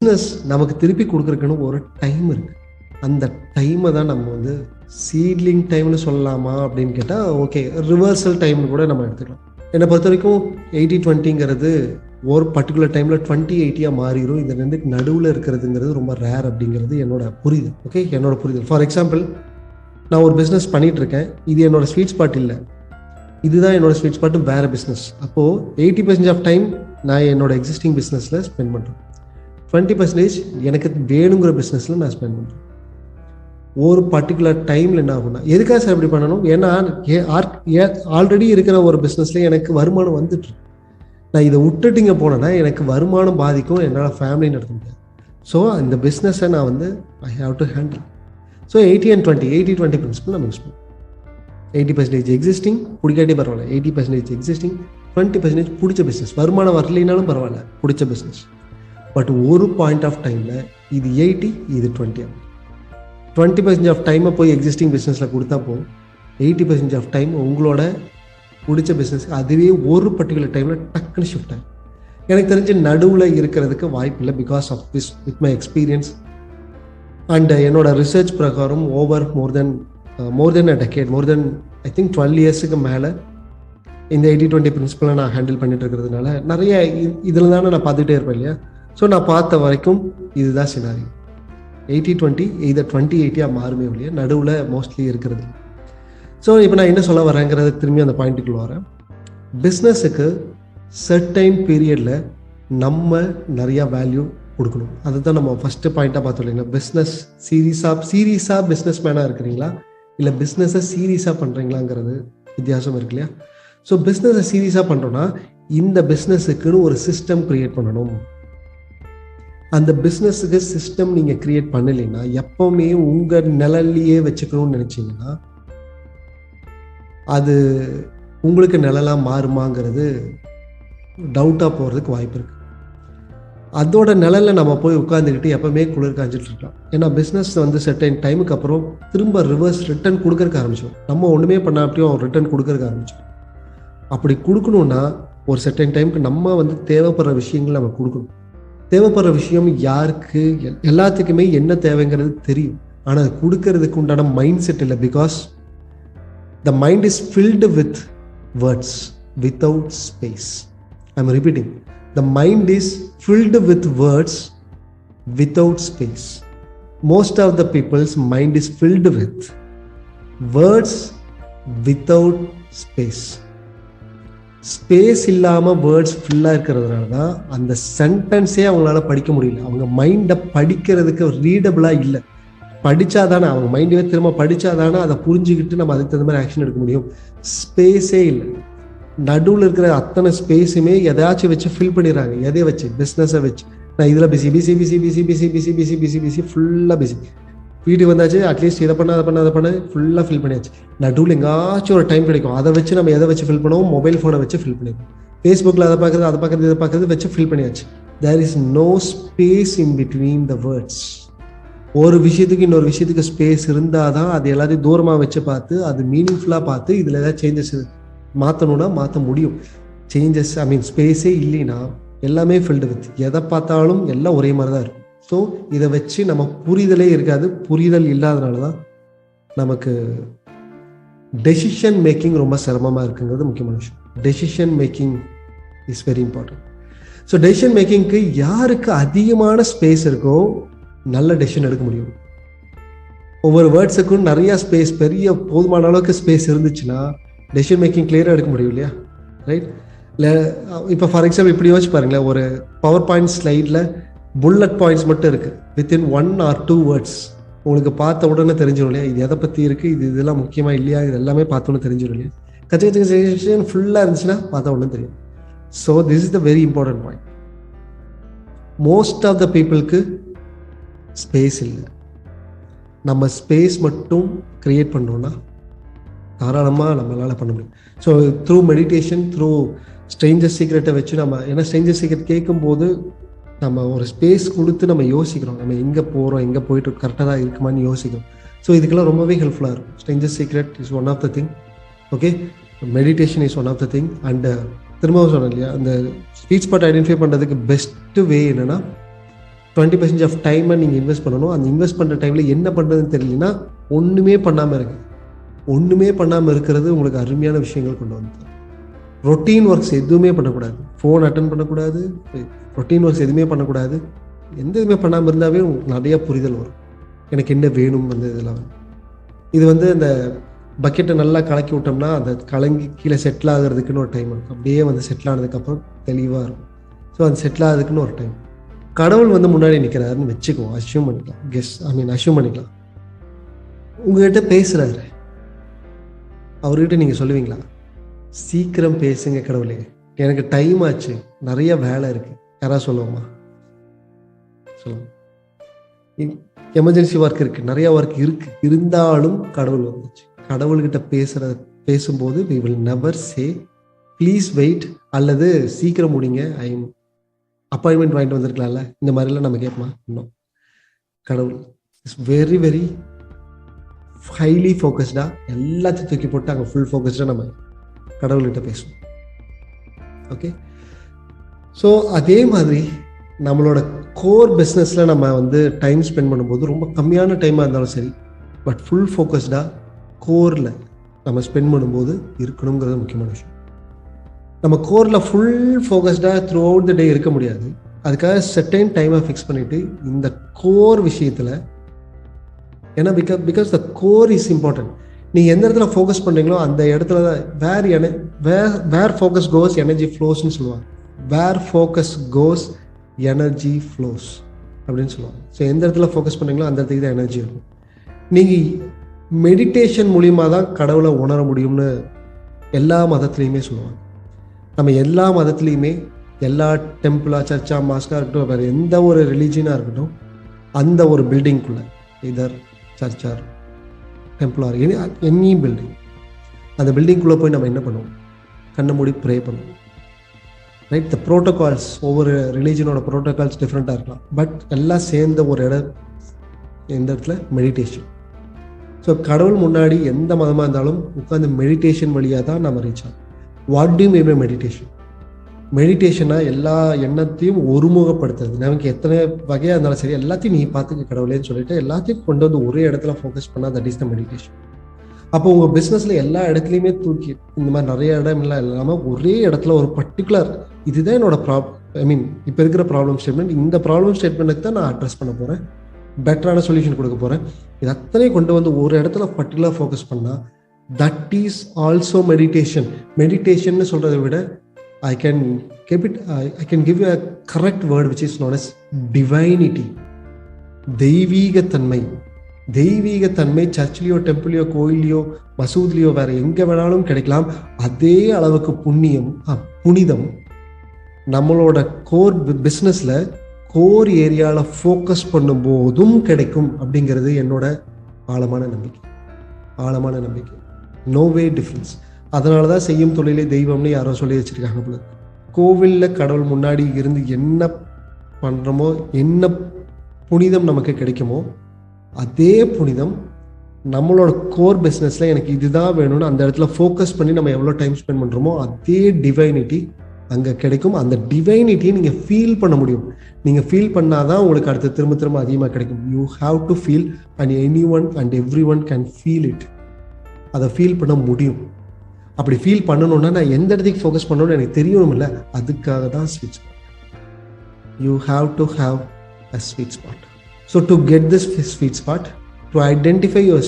Business நமக்கு திருப்பி கொடுக்குறக்குன்னு ஒரு டைம் இருக்கு. அந்த டைமை தான் நம்ம வந்து சீட்லிங் டைம்னு சொல்லலாமா அப்படின்னு கேட்டால் ஓகே ரிவர்சல் டைம்னு கூட நம்ம எடுத்துக்கலாம். என்னை பொறுத்த வரைக்கும் எயிட்டி டுவெண்ட்டிங்கிறது ஒரு பர்டிகுலர் டைமில் டுவெண்ட்டி எயிட்டியாக மாறிடும் இந்த ரெண்டுக்கு நடுவில் இருக்கிறதுங்கிறது ரொம்ப ரேர் அப்படிங்கிறது என்னோட புரிதல். ஓகே என்னோட புரிதல். ஃபார் எக்ஸாம்பிள் நான் ஒரு பிஸ்னஸ் பண்ணிகிட்ருக்கேன் இருக்கேன் இது என்னோடய ஸ்வீட் ஸ்பாட் இல்லை. இதுதான் என்னோடய ஸ்வீட் ஸ்பாட்டு வேறு பிஸ்னஸ் அப்போது எயிட்டி பர்சன்ட் ஆஃப் டைம் நான் என்னோட எக்ஸிஸ்டிங் பிஸ்னஸில் ஸ்பெண்ட் பண்ணுறேன் டுவெண்ட்டி பர்சன்டேஜ் எனக்கு வேணுங்கிற பிஸ்னஸில் நான் ஸ்பெண்ட் பண்ணுறேன் ஒரு பர்டிகுலர் டைமில் என்ன ஆகும்னா எதுக்காக சார் இப்படி பண்ணணும்? ஏன்னா ஆல்ரெடி இருக்கிற ஒரு பிஸ்னஸில் எனக்கு வருமானம் வந்துட்டுருக்கு நான் இதை விட்டுட்டு இங்கே போனேன்னா எனக்கு வருமானம் பாதிக்கும் என்னால் ஃபேமிலி நடத்த முடியாது. ஸோ இந்த பிஸ்னஸை நான் வந்து I have to handle so eighty and twenty eighty twenty principle நம்ம யூஸ் பண்ணுவோம் எயிட்டி பர்சன்டேஜ் எக்ஸிஸ்டிங் பிடிக்காட்டி பரவாயில்ல. Eighty percentage existing twenty percentage பிடிச்ச பிஸ்னஸ் வருமானம் வரலைனாலும் பரவாயில்ல பிடிச்ச பிஸ்னஸ் பட் ஒரு பாயிண்ட் ஆஃப் டைமில் இது எயிட்டி இது டுவெண்ட்டி ஆகும் டுவெண்ட்டி பர்சன்ட் ஆஃப் டைமை போய் எக்ஸிஸ்டிங் பிஸ்னஸில் கொடுத்தா போதும். எயிட்டி பர்சன்ட் ஆஃப் டைம் உங்களோட பிடிச்ச பிஸ்னஸ்க்கு அதுவே ஒரு பர்டிகுலர் டைமில் டக்குன்னு ஷிஃப்ட் ஆகும் எனக்கு தெரிஞ்சு நடுவில் இருக்கிறதுக்கு வாய்ப்பு இல்லை because of this with my experience and என்னோட ரிசர்ச் பிரகாரம் over more than more than a decade more than I think twelve இயர்ஸுக்கு மேலே இந்த எயிட்டி டுவெண்ட்டி பிரின்சிபலை நான் ஹேண்டில் பண்ணிட்டு இருக்கிறதுனால நிறைய இதில் தானே நான் பார்த்துட்டே இருப்பேன் இல்லையா? ஸோ நான் பார்த்த வரைக்கும் இதுதான் சினாரி எயிட்டி டுவெண்ட்டி இதை டுவெண்ட்டி எயிட்டியாக மாறுமே இல்லையா நடுவில் மோஸ்ட்லி இருக்கிறது. ஸோ இப்போ நான் என்ன சொல்ல வரேங்கிறது திரும்பி அந்த பாயிண்ட்டுக்குள்ள வரேன். பிஸ்னஸுக்கு சர்டைன் பீரியடில் நம்ம நிறையா வேல்யூ கொடுக்கணும். அதுதான் நம்ம ஃபஸ்ட்டு பாயிண்ட்டாக பார்த்தோம் இல்லைங்களா? பிஸ்னஸ் சீரியஸாக சீரியஸாக பிஸ்னஸ் மேனாக இருக்கிறீங்களா? இல்லை பிஸ்னஸை சீரியஸாக பண்ணுறீங்களாங்கிறது வித்தியாசம் இருக்கு இல்லையா? ஸோ பிஸ்னஸை சீரியஸாக பண்ணுறோன்னா இந்த பிஸ்னஸுக்குன்னு ஒரு சிஸ்டம் க்ரியேட் பண்ணணும். அந்த பிஸ்னஸுக்கு சிஸ்டம் நீங்கள் க்ரியேட் பண்ணலைன்னா எப்போவுமே உங்கள் நிழல்லையே வச்சுக்கணும்னு நினச்சிங்கன்னா அது உங்களுக்கு நிழலாக மாறுமாங்கிறது டவுட்டாக போகிறதுக்கு வாய்ப்பு இருக்குது அதோட நிழலில் நம்ம போய் உட்காந்துக்கிட்டு எப்போவுமே குளிர் காஞ்சிட்டு இருக்கலாம். ஏன்னா பிஸ்னஸ் வந்து செட்டைன் டைமுக்கு அப்புறம் திரும்ப ரிவர்ஸ் ரிட்டர்ன் கொடுக்கறக்கு ஆரம்பிச்சோம் நம்ம ஒன்றுமே பண்ண அப்படியும் ரிட்டர்ன் கொடுக்கறக்கு ஆரம்பிச்சோம் அப்படி கொடுக்கணுன்னா ஒரு செட்டைன் டைமுக்கு நம்ம வந்து தேவைப்படுற விஷயங்கள் நம்ம கொடுக்கணும். தேவைப்படுற விஷயம் யாருக்கு எல்- எல்லாத்துக்குமே என்ன தேவைங்கிறது தெரியும். ஆனால் அது கொடுக்கறதுக்கு உண்டான மைண்ட் செட் இல்லை. Because the mind is filled with words without space I repeating the mind is filled with words without space most of the people's mind is filled with words without space space இல்லாமல் words ஃபுல்லாக இருக்கிறதுனால தான் அந்த சென்டென்ஸே அவங்களால படிக்க முடியல அவங்க மைண்டை படிக்கிறதுக்கு ரீடபிளாக இல்லை படித்தாதானே அவங்க மைண்டே திரும்ப படித்தாதானே அதை புரிஞ்சுக்கிட்டு நம்ம அதுக்கு தகுந்த மாதிரி ஆக்ஷன் எடுக்க முடியும் ஸ்பேஸே இல்லை நடுவில் இருக்கிற அத்தனை ஸ்பேஸுமே எதாச்சும் வச்சு ஃபில் பண்ணிடுறாங்க எதை வச்சு பிஸ்னஸை வச்சு நான் இதில் busy busy busy busy busy busy busy busy busy ஃபுல்லாக பிஸி வீட்டுக்கு வந்தாச்சு அட்லீஸ்ட் இதை பண்ண அதை பண்ண அதை பண்ண ஃபுல்லாக ஃபில் பண்ணியாச்சு. நடுவில் எங்காச்சும் ஒரு டைம் கிடைக்கும். அதை வச்சு நம்ம எதை வச்சு ஃபில் பண்ணுவோம்? மொபைல் ஃபோனை வச்சு ஃபில் பண்ணிடுவோம். ஃபேஸ்புக்கில் அதை பார்க்குறது அதை பார்க்குறது இதை பார்க்குறது வச்சு ஃபில் பண்ணியாச்சு. There is no space in between the words ஒரு விஷயத்துக்கு இன்னொரு விஷயத்துக்கு ஸ்பேஸ் இருந்தால் தான் அது எல்லாத்தையும் தூரமாக வச்சு பார்த்து அது மீனிங்ஃபுல்லாக பார்த்து இதில் ஏதாவது சேஞ்சஸ் மாற்றணும்னா மாற்ற முடியும். சேஞ்சஸ் ஐ மீன் ஸ்பேஸே இல்லைன்னா எல்லாமே ஃபில்டு வித் எதை பார்த்தாலும் எல்லாம் ஒரே மாதிரி தான் இருக்கும். ஸோ இதை வச்சு நம்ம புரிதலே இருக்காது. புரிதல் இல்லாதனால தான் நமக்கு டெசிஷன் மேக்கிங் ரொம்ப சிரமமாக இருக்குங்கிறது முக்கியமான விஷயம். Decision making is very important so decision மேக்கிங்க்கு யாருக்கு அதிகமான ஸ்பேஸ் இருக்கோ நல்ல டெசிஷன் எடுக்க முடியும். ஒவ்வொரு வேர்ட்ஸுக்கும் நிறையா ஸ்பேஸ் பெரிய போதுமான அளவுக்கு ஸ்பேஸ் இருந்துச்சுன்னா டெசிஷன் மேக்கிங் கிளியராக எடுக்க முடியும் இல்லையா? ரைட் இல்லை இப்போ ஃபார் எக்ஸாம்பிள் இப்படி யோசிச்சு பாருங்களேன். ஒரு பவர் பாயிண்ட் ஸ்லைடில் புல்லட் பாயிண்ட்ஸ் மட்டும் இருக்குது within one or two words உங்களுக்கு பார்த்த உடனே தெரிஞ்சிடும் இல்லையா? இது எதை பற்றி இருக்குது இது இதெல்லாம் முக்கியமாக இல்லையா? இது எல்லாமே பார்த்தோன்னே தெரிஞ்சிடும் இல்லையா? கச்ச கச்ச ஃபுல்லாக இருந்துச்சுன்னா பார்த்தா உடனே தெரியும். So this is the very important point most of the பீப்புளுக்கு ஸ்பேஸ் இல்லை. நம்ம ஸ்பேஸ் மட்டும் க்ரியேட் பண்ணோன்னா தாராளமாக நம்மளால் பண்ண முடியும். So through meditation through stranger சீக்ரெட்டை வச்சு நம்ம ஏன்னா ஸ்ட்ரேஞ்சர் சீக்ரெட் கேட்கும்போது நம்ம ஒரு ஸ்பேஸ் கொடுத்து நம்ம யோசிக்கிறோம். நம்ம எங்கே போகிறோம் எங்கே போயிட்டு கரெக்டாக தான் இருக்குமான்னு யோசிக்கிறோம். ஸோ இதுக்கெல்லாம் ரொம்பவே ஹெல்ப்ஃபுல்லாக இருக்கும். Stranger secret is one of the thing okay meditation is one of the thing and திரும்பவும் சொன்னேன் இல்லையா அந்த ஸ்வீட் ஸ்பாட் ஐடென்டிஃபை பண்ணுறதுக்கு பெஸ்ட்டு வே என்னென்னா டுவெண்ட்டி பர்சன்டேஜ் ஆஃப் டைமை நீங்கள் இன்வெஸ்ட் பண்ணணும். அந்த இன்வெஸ்ட் பண்ணுற டைமில் என்ன பண்ணுறதுன்னு தெரியலனா ஒன்றுமே பண்ணாமல் இருக்கு ஒன்றுமே பண்ணாமல் இருக்கிறது உங்களுக்கு அருமையான விஷயங்கள் கொண்டு வந்து ரொட்டீன் ஒர்க்ஸ் எதுவுமே பண்ணக்கூடாது. ஃபோன் அட்டன் பண்ணக்கூடாது. ரொட்டீன் ஒர்க்ஸ் எதுவுமே பண்ணக்கூடாது. எந்த இதுவுமே பண்ணாமல் இருந்தாவே உங்களுக்கு நிறையா புரிதல் வரும். எனக்கு என்ன வேணும் அந்த இதெல்லாம் இது வந்து அந்த பக்கெட்டை நல்லா கலக்கி விட்டோம்னா அந்த கலங்கி கீழே செட்டில் ஆகிறதுக்குன்னு ஒரு டைம் இருக்கும். அப்படியே வந்து செட்டில் ஆனதுக்கப்புறம் தெளிவாக இருக்கும். ஸோ அது செட்டில் ஆகிறதுக்குன்னு ஒரு டைம் கடவுள் வந்து முன்னாடி நிற்கிறாருன்னு வச்சுக்குவோம் அஷ்யூம் பண்ணிக்கலாம். கெஸ் ஐ மீன் அஷ்யூம் பண்ணிக்கலாம். உங்ககிட்ட பேசுகிறாரு அவர்கிட்ட நீங்கள் சொல்லுவீங்களா? சீக்கிரம் பேசுங்க கடவுளே. எனக்கு டைம் ஆச்சு. நிறைய வேலை இருக்கு. யாராவது சொல்லுவோமா? சொல்லுவோம் எமர்ஜென்சி ஒர்க் இருக்கு. நிறைய ஒர்க் இருக்கு. இருந்தாலும் கடவுள் வந்துச்சு. கடவுள்கிட்ட பேசுற பேசும்போது we will never say please wait அல்லது சீக்கிரம் முடிங்க. ஐ அப்பாயின்மெண்ட் வாங்கிட்டு வந்திருக்கலாம்ல? இந்த மாதிரிலாம் நம்ம கேட்போமா? இன்னும் கடவுள் இஸ் வெரி வெரி ஹைலி ஃபோக்கஸ்டாக எல்லாத்தையும் தூக்கி போட்டு அங்கே ஃபுல் ஃபோக்கஸ்டாக நம்ம கடவுள்கிட்ட பேசணும் ஓகே ஸோ அதே மாதிரி நம்மளோட கோர் பிஸ்னஸில் நம்ம வந்து டைம் ஸ்பெண்ட் பண்ணும்போது ரொம்ப கம்மியான டைமாக இருந்தாலும் சரி பட் ஃபுல் ஃபோக்கஸ்டாக கோரில் நம்ம ஸ்பெண்ட் பண்ணும்போது இருக்கணுங்கிறது முக்கியமான விஷயம். நம்ம கோரில் ஃபுல் ஃபோக்கஸ்டாக த்ரூ அவுட் த டே இருக்க முடியாது. அதுக்காக செட்டைன் டைமை ஃபிக்ஸ் பண்ணிவிட்டு இந்த கோர் விஷயத்தில் ஏன்னா because because the core is important நீங்கள் எந்த இடத்துல ஃபோக்கஸ் பண்ணுறீங்களோ அந்த இடத்துல தான் வேர் என வேர் வேர் ஃபோக்கஸ் கோஸ் எனர்ஜி ஃப்ளோஸ்னு சொல்லுவாங்க. Where focus goes energy flows அப்படின்னு சொல்லுவாங்க. ஸோ எந்த இடத்துல ஃபோக்கஸ் பண்ணுறீங்களோ அந்த இடத்துக்கு தான் எனர்ஜி இருக்கும். நீங்கள் மெடிடேஷன் மூலியமாக தான் கடவுளை உணர முடியும்னு எல்லா மதத்துலேயுமே சொல்லுவாங்க. நம்ம எல்லா மதத்துலேயுமே எல்லா டெம்பிளாக சர்ச்சா மாஸ்காக இருக்கட்டும் வேறு எந்த ஒரு ரிலீஜியனாக இருக்கட்டும் அந்த ஒரு பில்டிங்குள்ளே either church or temple or any any building அந்த பில்டிங்குள்ளே போய் நம்ம என்ன பண்ணுவோம்? கண்ணை மூடி ப்ரே பண்ணுவோம். ரைட் த ப்ரோட்டோகால்ஸ் ஒவ்வொரு ரிலீஜனோட ப்ரோட்டோகால்ஸ் டிஃப்ரெண்ட்டாக இருக்கலாம். பட் எல்லாம் சேர்ந்த ஒரு இடம் எந்த இடத்துல? மெடிடேஷன் ஸோ கடவுள் முன்னாடி எந்த மதமாக இருந்தாலும் உட்காந்து மெடிடேஷன் வழியாக தான் நம்ம ரீச் ஆகும் வாட் டியூ மே மெடிடேஷன் மெடிடேஷனாக எல்லா எண்ணத்தையும் ஒருமுகப்படுத்துறது. நமக்கு எத்தனை வகையாக இருந்தாலும் சரி எல்லாத்தையும் நீ பார்த்துக்க கடவுளேன்னு சொல்லிட்டு எல்லாத்தையும் கொண்டு வந்து ஒரே இடத்துல ஃபோக்கஸ் பண்ணால் தட் இஸ் த மெடிடேஷன் அப்போ உங்கள் பிஸ்னஸில் எல்லா இடத்துலையுமே தூக்கி இந்த மாதிரி நிறைய இடம் இல்லாமல் ஒரே இடத்துல ஒரு பர்டிகுலர் இதுதான் என்னோட ப்ராப் ஐ மீன் இப்போ இருக்கிற ப்ராப்ளம் ஸ்டேட்மெண்ட் இந்த ப்ராப்ளம் ஸ்டேட்மெண்ட்டுக்கு தான் நான் அட்ரஸ் பண்ண போகிறேன் பெட்டரான சொல்யூஷன் கொடுக்க போகிறேன் இது அத்தனையும் கொண்டு வந்து ஒரு இடத்துல பர்டிகுலர் ஃபோக்கஸ் பண்ணால் தட் இஸ் ஆல்சோ மெடிடேஷன் மெடிடேஷன்னு சொல்கிறத விட I can keep it I, I can give you a correct word which is known as divinity. தெய்வீகத்தன்மை தெய்வீகத்தன்மை சர்ச்லேயோ டெம்பிளையோ கோயிலையோ மசூதிலையோ வேற எங்க வேணாலும் கிடைக்கலாம் அதே அளவுக்கு புண்ணியம் புனிதம் நம்மளோட கோர் பிஸ்னஸ்ல கோர் ஏரியாவில் ஃபோக்கஸ் பண்ணும்போதும் கிடைக்கும் அப்படிங்கிறது என்னோட ஆழமான நம்பிக்கை ஆழமான நம்பிக்கை நோ வே டிஃப்ரென்ஸ் அதனால தான் செய்யும் தொழிலே தெய்வம்னு யாரோ சொல்லி வச்சிருக்காங்க போல. கோவிலில் கடவுள் முன்னாடி இருந்து என்ன பண்ணுறோமோ என்ன புனிதம் நமக்கு கிடைக்குமோ அதே புனிதம் நம்மளோட கோர் பிஸ்னஸில் எனக்கு இதுதான் வேணும்னு அந்த இடத்துல ஃபோக்கஸ் பண்ணி நம்ம எவ்வளோ டைம் ஸ்பெண்ட் பண்ணுறோமோ அதே டிவைனிட்டி அங்கே கிடைக்கும். அந்த டிவைனிட்டியை நீங்கள் ஃபீல் பண்ண முடியும். நீங்கள் ஃபீல் பண்ணாதான் உங்களுக்கு அடுத்து திரும்ப திரும்ப அதிகமாக கிடைக்கும். You have to feel and any one and every one can feel it அதை ஃபீல் பண்ண முடியும். அப்படி ஃபீல் பண்ணணும்னா நான் எந்த இடத்துக்கு ஃபோக்கஸ் பண்ணணும்னு எனக்கு தெரியணும் இல்லை அதுக்காக தான் sweet spot you have to have a sweet spot so to get this sweet spot to identify your